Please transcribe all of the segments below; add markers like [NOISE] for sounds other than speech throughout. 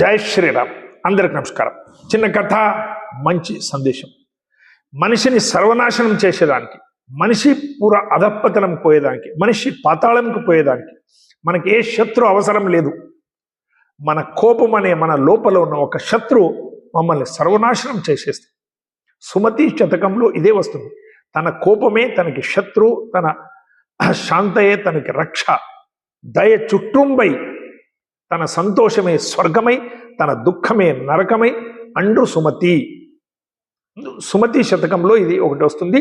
జై శ్రీరామ్. అందరికి నమస్కారం. చిన్న కథ మంచి సందేశం. మనిషిని సర్వనాశనం చేసేదానికి మనిషి పూర అధప్పతనం పోయేదానికి మనిషి పాతాళంకి పోయేదానికి మనకి ఏ శత్రు అవసరం లేదు. మన కోపం అనే మన లోపల ఉన్న ఒక శత్రు మమ్మల్ని సర్వనాశనం చేసేస్తుంది. సుమతి శతకంలో ఇదే వస్తుంది. తన కోపమే తనకి శత్రు తన శాంతయే తనకి రక్ష. దయ చుట్టూంబై తన సంతోషమే స్వర్గమై తన దుఃఖమే నరకమై అండ్రు సుమతి. సుమతి శతకంలో ఇది ఒకటి వస్తుంది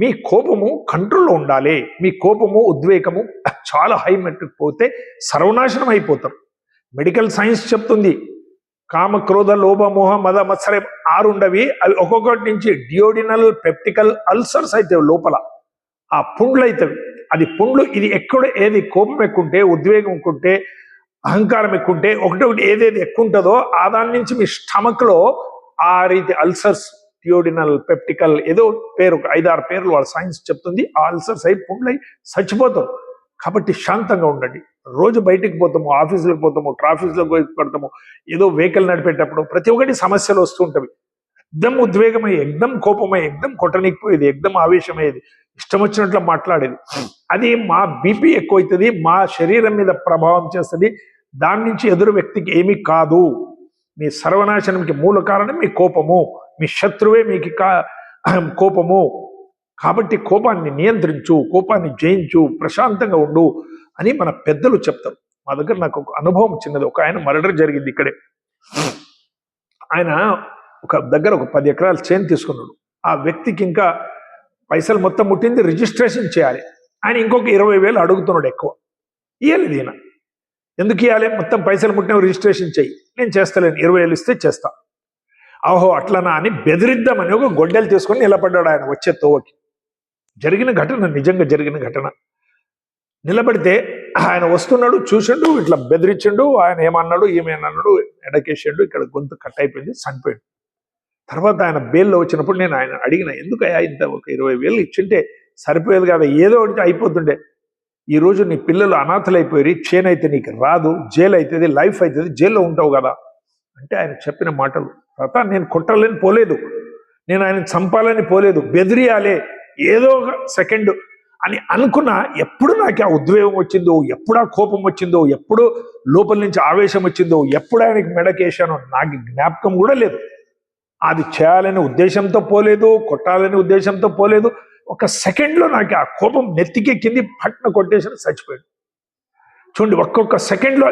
మీ కోపము కంట్రోల్లో ఉండాలి మీ కోపము ఉద్వేగము చాలా హై మెట్రిక్ పోతే సర్వనాశనం అయిపోతారు. మెడికల్ సైన్స్ చెప్తుంది కామ క్రోధ లోభ మోహ మద మత్సర ఆరుండవి అవి ఒక్కొక్కటి నుంచి డియోడినల్ పెప్టికల్ అల్సర్స్ అయితే లోపల. ఆ పుండ్లు అవుతాయి అది పుండ్లు ఇది ఎక్కడ ఏది కోపం ఎక్కుంటే ఉద్వేగం ఎక్కుంటే అహంకారం ఎక్కుంటే ఒకటి ఒకటి ఏదేది ఎక్కువ ఉంటుందో ఆ దాని నుంచి మీ స్టమక్లో ఆ రీతి అల్సర్స్ థియోడినల్ పెప్టికల్ ఏదో పేరు ఐదారు పేర్లు వాళ్ళ సైన్స్ చెప్తుంది. ఆ అల్సర్స్ అయి పుండ్లై చచ్చిపోతాం. కాబట్టి శాంతంగా ఉండండి. రోజు బయటికి పోతాము ఆఫీసులకు పోతాము ట్రాఫిక్లో పడతాము. ఏదో వెహికల్ నడిపేటప్పుడు ప్రతి ఒక్కటి సమస్యలు వస్తుంటవి ఎగ్దం ఉద్వేగమై ఎగ్దం కోపమై ఎగ్దం కొట్టనికిపోయేది ఎగ్దం ఆవేశమయ్యేది ఇష్టం వచ్చినట్లు మాట్లాడేది. అది మా బీపీ ఎక్కువైతుంది మా శరీరం మీద ప్రభావం చేస్తుంది దాని నుంచి ఎదురు వ్యక్తికి ఏమీ కాదు. మీ సర్వనాశనంకి మూల కారణం మీ కోపము. మీ శత్రువే మీకు కా కోపము. కాబట్టి కోపాన్ని నియంత్రించు కోపాన్ని జయించు ప్రశాంతంగా ఉండు అని మన పెద్దలు చెప్తారు. మా దగ్గర నాకు ఒక అనుభవం చిన్నది. ఒక ఆయన మర్డర్ జరిగింది ఇక్కడే. ఆయన ఒక దగ్గర ఒక పది ఎకరాలు చేను తీసుకున్నాడు. ఆ వ్యక్తికి ఇంకా పైసలు మొత్తం ముట్టింది. రిజిస్ట్రేషన్ చేయాలి. ఆయన ఇంకొక ఇరవై వేలు అడుగుతున్నాడు ఎక్కువ. ఇవ్వలేదు ఈయన. ఎందుకు ఇవ్వాలి మొత్తం పైసలు ముట్టిన రిజిస్ట్రేషన్ చెయ్యి నేను చేస్తలేను. ఇరవై వేలు ఇస్తే చేస్తా. ఆహో అట్లనా అని బెదిరిద్దామని ఒక గొడ్డలు తీసుకొని నిలబడ్డాడు ఆయన వచ్చే తోవకి. జరిగిన ఘటన నిజంగా జరిగిన ఘటన. నిలబడితే ఆయన వస్తున్నాడు చూసిండు ఇట్లా బెదిరించిండు ఆయన ఏమన్నాడు ఏమేమన్నాడు ఎడకేసిండు ఇక్కడ గొంతు కట్ అయిపోయింది చనిపోయిండు. తర్వాత ఆయన బెయిల్లో వచ్చినప్పుడు నేను ఆయన అడిగిన ఎందుకయ్యా ఇంత ఒక ఇరవై వేలు ఇచ్చింటే సరిపోయేది కదా ఏదో ఒకటి అయిపోతుండే. ఈ రోజు నీ పిల్లలు అనాథలైపోయి చేన్ అయితే నీకు రాదు జైలు అవుతుంది లైఫ్ అవుతుంది జైల్లో ఉంటావు కదా అంటే ఆయన చెప్పిన మాటలు. తర్వాత నేను కొట్టాలని పోలేదు. నేను ఆయన చంపాలని పోలేదు. బెదిరియాలే. ఏదో ఒక సెకండ్ అని అనుకున్న ఎప్పుడు నాకు ఆ ఉద్వేగం వచ్చిందో ఎప్పుడు ఆ కోపం వచ్చిందో ఎప్పుడు లోపల నుంచి ఆవేశం వచ్చిందో ఎప్పుడు ఆయనకి మెడకేశానో నాకు జ్ఞాపకం కూడా లేదు. అది చేయాలనే ఉద్దేశంతో పోలేదు కొట్టాలనే ఉద్దేశంతో పోలేదు. ఒక సెకండ్లో నాకు ఆ కోపం నెత్తికెక్కింది పట్న కొట్టేసిన చచ్చిపోయాడు. చూడండి ఒక్కొక్క సెకండ్లో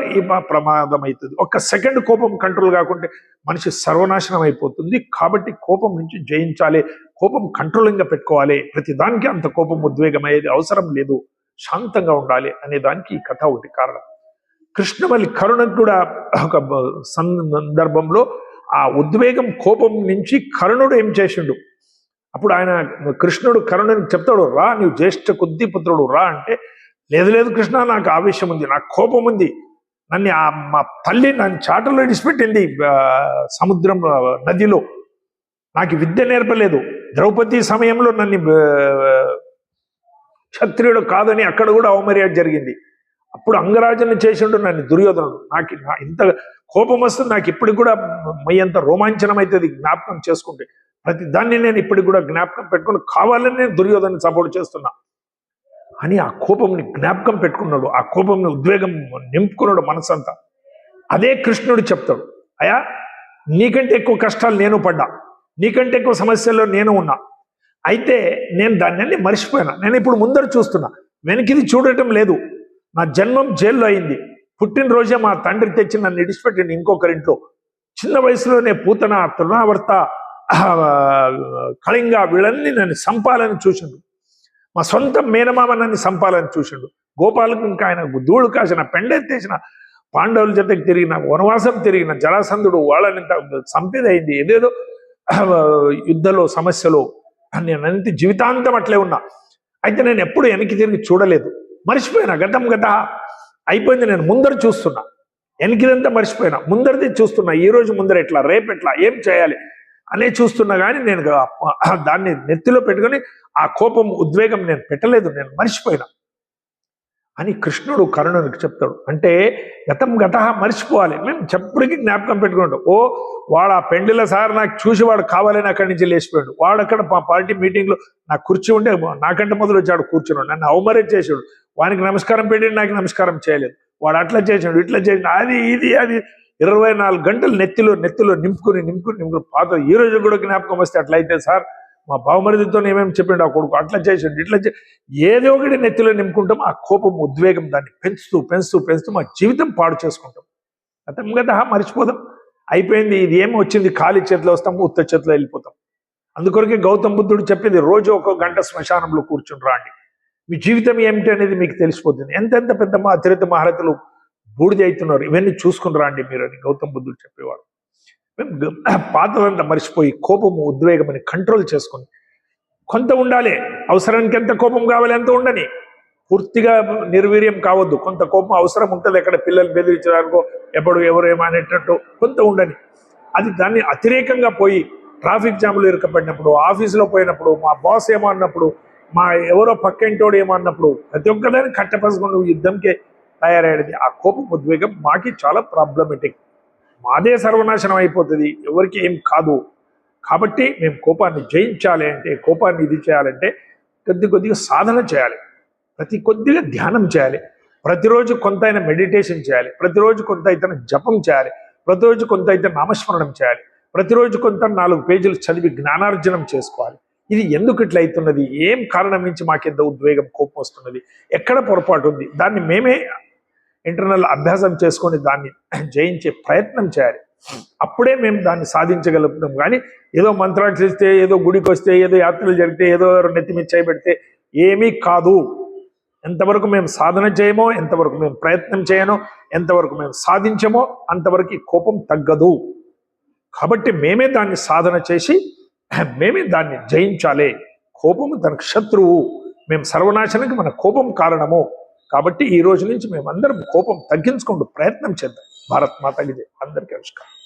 ప్రమాదం అవుతుంది ఒక్క సెకండ్ కోపం కంట్రోల్ కాకుంటే మనిషి సర్వనాశనం అయిపోతుంది. కాబట్టి కోపం నుంచి జయించాలి. కోపం కంట్రోలింగ్గా పెట్టుకోవాలి. ప్రతి దానికి అంత కోపం ఉద్వేగం అయ్యేది అవసరం లేదు. శాంతంగా ఉండాలి అనే దానికి ఈ కథ ఒకటి కారణం. కృష్ణవల్లి కరుణకు కూడా ఒక సందర్భంలో ఆ ఉద్వేగం కోపం నుంచి కరుణుడు ఏం చేసిండు? అప్పుడు ఆయన కృష్ణుడు కరుణని చెప్తాడు రా నీవు జ్యేష్ఠ కొద్ది పుత్రుడు రా అంటే లేదు లేదు కృష్ణ నాకు ఆవేశం ఉంది నాకు కోపం ఉంది. నన్ను ఆ మా తల్లి నన్ను చాటలో విడిచిపెట్టింది సముద్రం నదిలో. నాకు విద్య నేర్పలేదు. ద్రౌపది సమయంలో నన్ను క్షత్రియుడు కాదని అక్కడ కూడా అవమర్యాద జరిగింది. అప్పుడు అంగరాజుని చేసిండు నన్ను దుర్యోధనుడు నాకు ఇంత కోపం వస్తుంది నాకు ఇప్పటికి కూడా మయ్యంత రోమాంచనం అవుతుంది జ్ఞాపకం చేసుకుంటే. ప్రతి దాన్ని నేను ఇప్పటికి కూడా జ్ఞాపకం పెట్టుకుని కావాలని నేను దుర్యోధన సపోర్ట్ చేస్తున్నా. అని ఆ కోపంని జ్ఞాపకం పెట్టుకున్నాడు. ఆ కోపంని ఉద్వేగం నింపుకున్నాడు మనసంతా. అదే కృష్ణుడు చెప్తాడు. అయా నీకంటే ఎక్కువ కష్టాలు నేను పడ్డా. నీకంటే ఎక్కువ సమస్యల్లో నేను ఉన్నా. అయితే నేను దాన్ని మర్చిపోయినా. నేను ఇప్పుడు ముందర చూస్తున్నా. వెనకిది చూడటం లేదు. నా జన్మం జైల్లో అయింది. పుట్టినరోజే మా తండ్రి తెచ్చి నన్ను ఇడిచిపెట్టింది ఇంకొకరింట్లో. చిన్న వయసులోనే పూతన తృణావర్త కళింగ వీళ్ళన్నీ నన్ను సంపాలని చూసిండు. మా సొంత మేనమామ నన్ను సంపాలని చూసిండు. గోపాలకు ఇంకా ఆయన ధూళు కాసిన పెండెత్తేసిన పాండవుల జతకి తిరిగిన వనవాసం తిరిగిన జరాసంధుడు వాళ్ళని సంపేదైంది ఏదేదో యుద్ధలో సమస్యలో నేను అంత జీవితాంతం అట్లే ఉన్నా. అయితే నేను ఎప్పుడు వెనక్కి తిరిగి చూడలేదు. మర్చిపోయినా గతం గత అయిపోయింది నేను ముందర చూస్తున్నా. వెనకిదంతా మర్చిపోయినా ముందరిది చూస్తున్నా. ఈ రోజు ముందర ఎట్లా రేపు ఎట్లా ఏం చేయాలి? అనే చూస్తున్నా కానీ నేను [CLEARS THROAT] దాన్ని నెత్తిలో పెట్టుకొని ఆ కోపం ఉద్వేగం నేను పెట్టలేదు నేను మర్చిపోయినా. అని కృష్ణుడు కరుణునికి చెప్తాడు. అంటే గతం గత మర్చిపోవాలి. మేము చెప్పుడికి జ్ఞాపకం పెట్టుకుంటాం. ఓ వాడు ఆ పెండిల సార్ నాకు చూసి వాడు కావాలని అక్కడి నుంచి లేచిపోయాడు. వాడు అక్కడ మా పార్టీ మీటింగ్లో నాకు కుర్చీ ఉంటే నాకంటే మొదలు వచ్చాడు కూర్చున్నాడు. నన్ను అవమరేజ్ చేసాడు వానికి నమస్కారం పెట్టి నాకు నమస్కారం చేయలేదు. వాడు అట్లా చేసాడు ఇట్లా చేసాడు అది ఇది అది. ఇరవై నాలుగు గంటలు నెత్తిలో నెత్తిలో నింపుకుని నింపుకుని నింపుకుని పాత ఈ రోజు కూడా జ్ఞాపకం వస్తే అట్లయితే సార్ మా బావమరిదితో ఏమేమి చెప్పిండు ఆ కొడుకు అట్లా చేసాడు ఇట్లా చే ఏదో ఒకటి నెత్తిలో నింపుకుంటాం ఆ కోపం ఉద్వేగం దాన్ని పెంచుతూ పెంచుతూ పెంచుతూ మా జీవితం పాడు చేసుకుంటాం. గతం కదా మర్చిపోదాం. అయిపోయింది ఇది ఏమి వచ్చింది ఖాళీ చేతిలో వస్తాం ఉత్త చేతిలో వెళ్ళిపోతాం. అందుకొరకే గౌతమ్ బుద్ధుడు చెప్పింది రోజు ఒక గంట శ్మశానంలో కూర్చుని రాండి. మీ జీవితం ఏమిటి అనేది మీకు తెలిసిపోతుంది. ఎంతెంత పెద్ద మా అతిరిత మహారథులు బూడిద అవుతున్నారు ఇవన్నీ చూసుకుని రాండి మీరు అని గౌతమ్ బుద్ధుడు చెప్పేవాడు. మేము పాతదంతా మర్చిపోయి కోపము ఉద్వేగమని కంట్రోల్ చేసుకుని కొంత ఉండాలి. అవసరానికి ఎంత కోపం కావాలి ఎంత ఉండని. పూర్తిగా నిర్వీర్యం కావద్దు. కొంత కోపం అవసరం ఉంటుంది. ఎక్కడ పిల్లలు బెదిరించడానికో ఎప్పుడు ఎవరు ఏమనేటట్టు కొంత ఉండని. అది దాన్ని అతిరేకంగా పోయి ట్రాఫిక్ జామ్లు ఇరకబడినప్పుడు ఆఫీసులో పోయినప్పుడు మా బాస్ ఏమో అన్నప్పుడు మా ఎవరో పక్కింటోడు ఏమో అన్నప్పుడు ప్రతి ఒక్కదాన్ని కట్టపరచుకుని యుద్ధంకే తయారయ్యేది. ఆ కోపం ఉద్వేగం మాకి చాలా ప్రాబ్లమెటిక్ మాదే సర్వనాశనం అయిపోతుంది. ఎవరికి ఏం కాదు. కాబట్టి మేము కోపాన్ని జయించాలి అంటే కోపాన్ని ఇది చేయాలంటే కొద్ది కొద్దిగా సాధన చేయాలి. ప్రతి కొద్దిగా ధ్యానం చేయాలి. ప్రతిరోజు కొంత అయినా మెడిటేషన్ చేయాలి. ప్రతిరోజు కొంత అయితే జపం చేయాలి. ప్రతిరోజు కొంత అయితే నామస్మరణం చేయాలి. ప్రతిరోజు కొంత నాలుగు పేజీలు చదివి జ్ఞానార్జనం చేసుకోవాలి. ఇది ఎందుకు ఇట్లా అవుతున్నది? ఏం కారణం నుంచి ఎంత ఉద్వేగం కోపం వస్తున్నది? ఎక్కడ పొరపాటు ఉంది? దాన్ని మేమే ఇంటర్నల్ అభ్యాసం చేసుకొని దాన్ని జయించే ప్రయత్నం చేయాలి. అప్పుడే మేము దాన్ని సాధించగలుగుతాం. కానీ ఏదో మంత్రాలు చేస్తే ఏదో గుడికి వస్తే ఏదో యాత్రలు జరిగితే ఏదో నెత్తిమి మీద చేయబెడితే ఏమీ కాదు. ఎంతవరకు మేము సాధన చేయమో ఎంతవరకు మేము ప్రయత్నం చేయనో ఎంతవరకు మేము సాధించమో అంతవరకు కోపం తగ్గదు. కాబట్టి మేమే దాన్ని సాధన చేసి మేమే దాన్ని జయించాలి. కోపము దానికి శత్రువు. మేము సర్వనాశనానికి మన కోపం కారణము. కాబట్టి ఈ రోజు నుంచి మేమందరం కోపం తగ్గించుకుంటూ ప్రయత్నం చేద్దాం. భారత్ మాతకి అందరికీ నమస్కారం.